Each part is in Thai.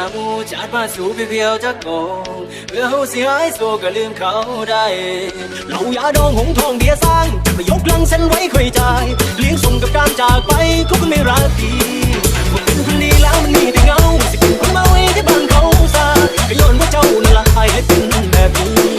ามูจัดมาสู่เพียวๆจะกองเพื่อเฮาสิหายโซก็ลืมเขาได้เหล่ายาดองหงทองเบียสร้างมายกลังเส้นไว้ค่อยจ่ายเลี้ยงส่งกับการจากไปเขาก็ไม่รักดีผมเป็นคนดีแล้วมันมีแต่เงาสิเป็นคนเมาไอ้ที่บ้านเขาซาก็ย้อนว่าเจ้านั่นละให้เป็นแบบนี้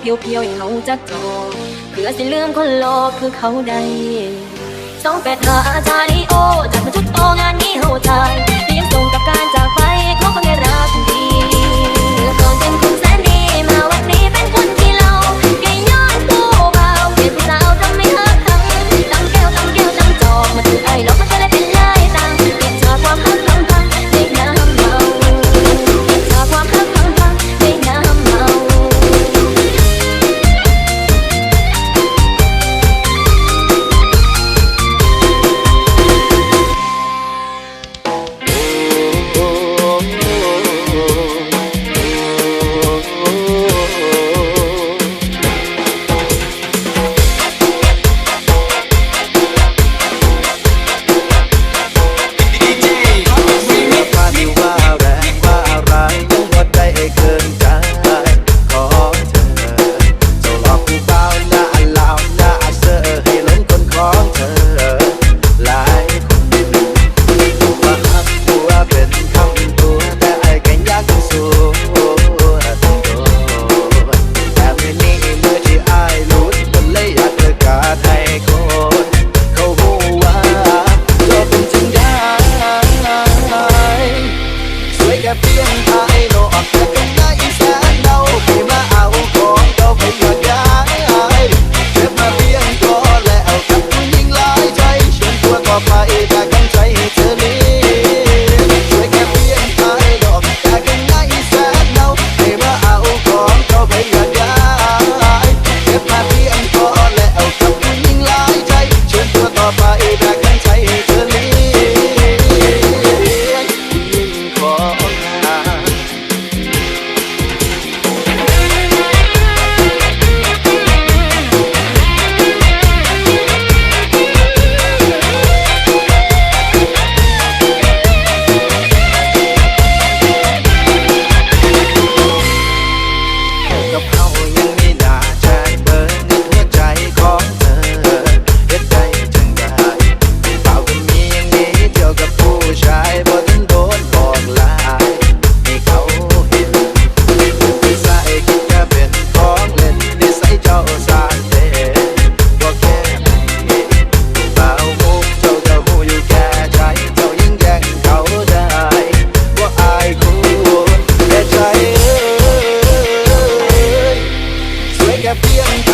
เพียวเพียวเฮาจะโจเพื่อสิลืมคนรอคือเขาใดสองแปดหาจารย์โอจากมาจุดโตงานนี้เฮาทายเรียมส่งกับการจาก get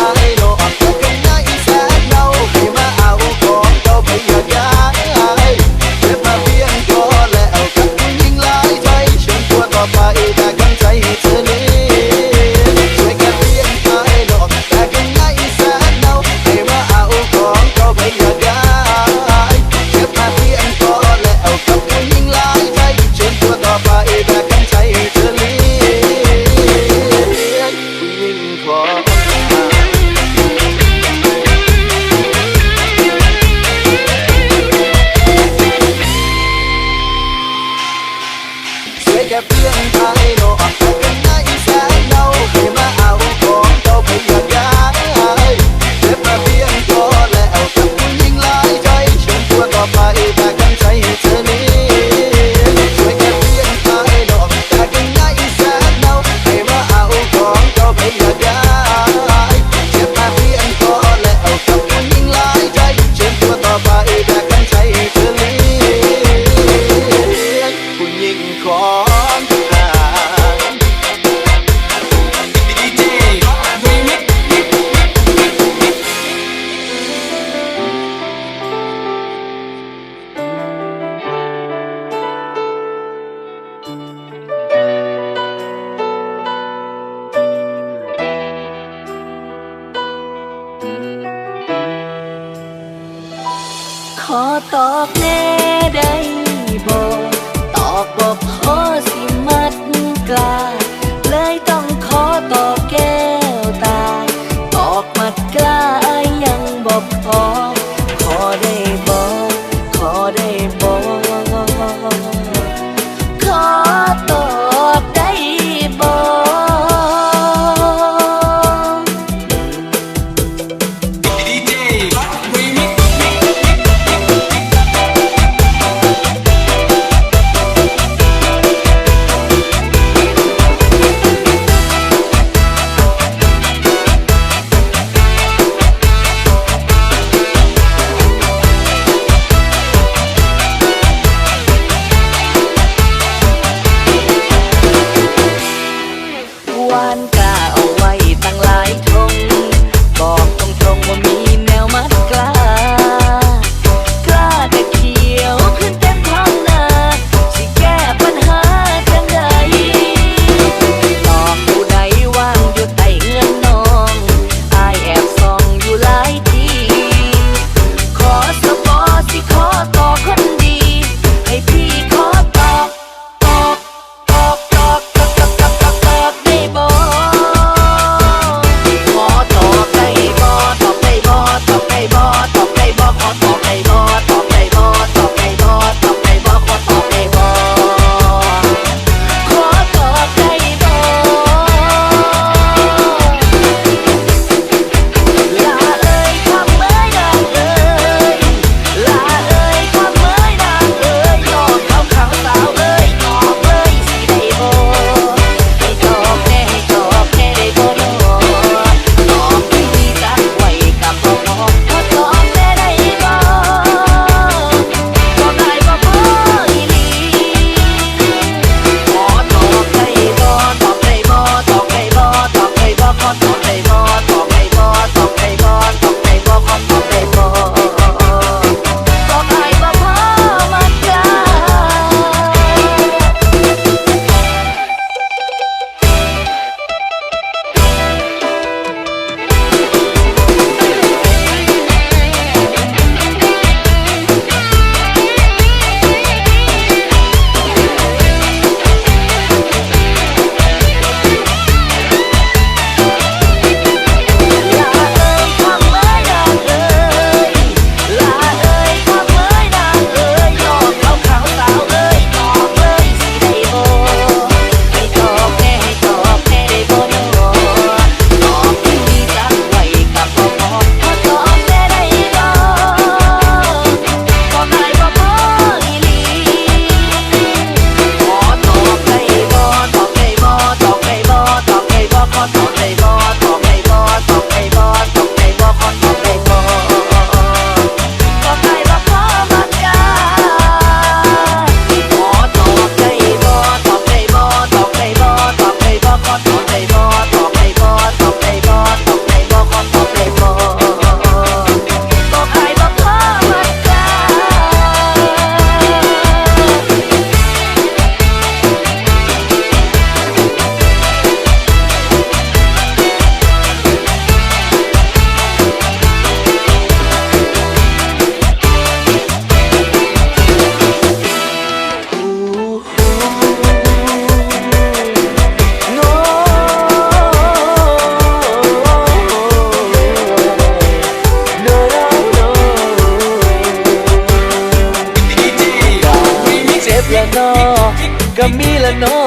น้อ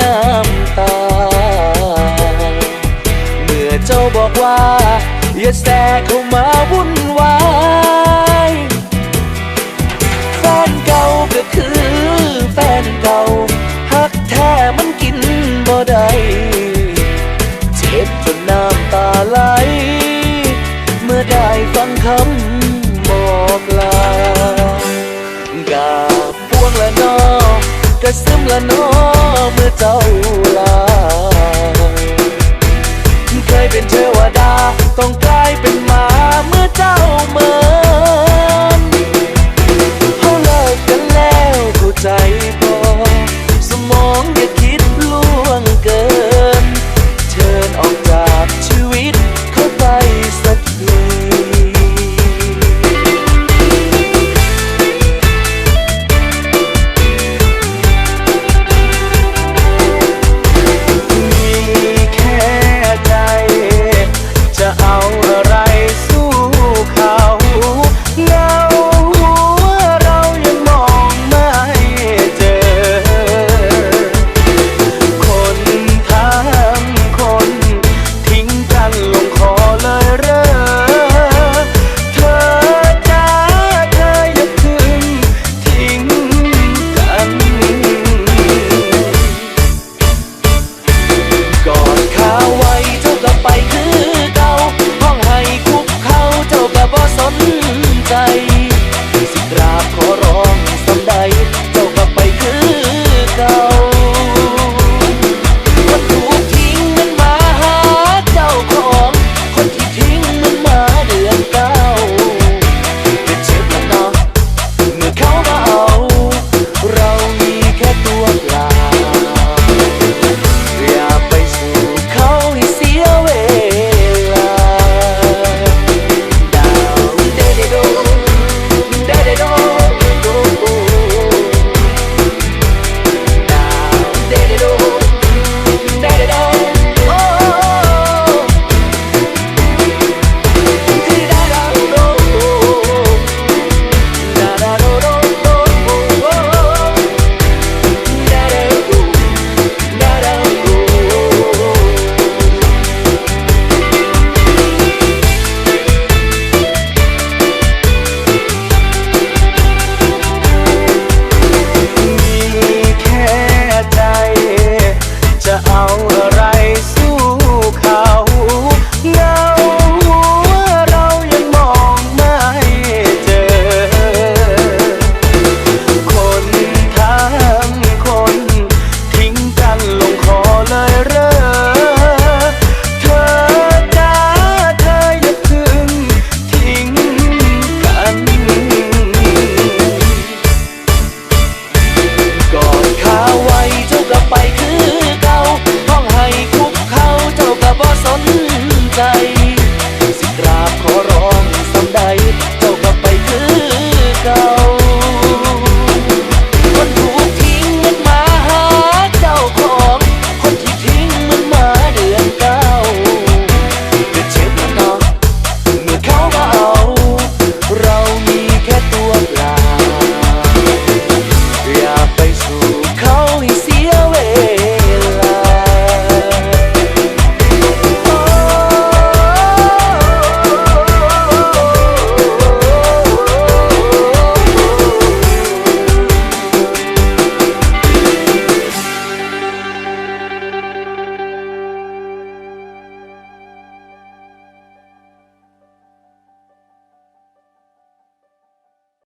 น้ำตา เมื่อเจ้าบอกว่า อย่าแสเข้ามาวุ่นวายแฟนเก่าก็คือแฟนเก่าหักแท้มันกินบ่ได้เจ็บจนน้ำตาไหล เมื่อได้ฟังคำ ระซึมละนอเมื่อเจ้าลาเคยเป็นเทวดาต้องกลายเป็น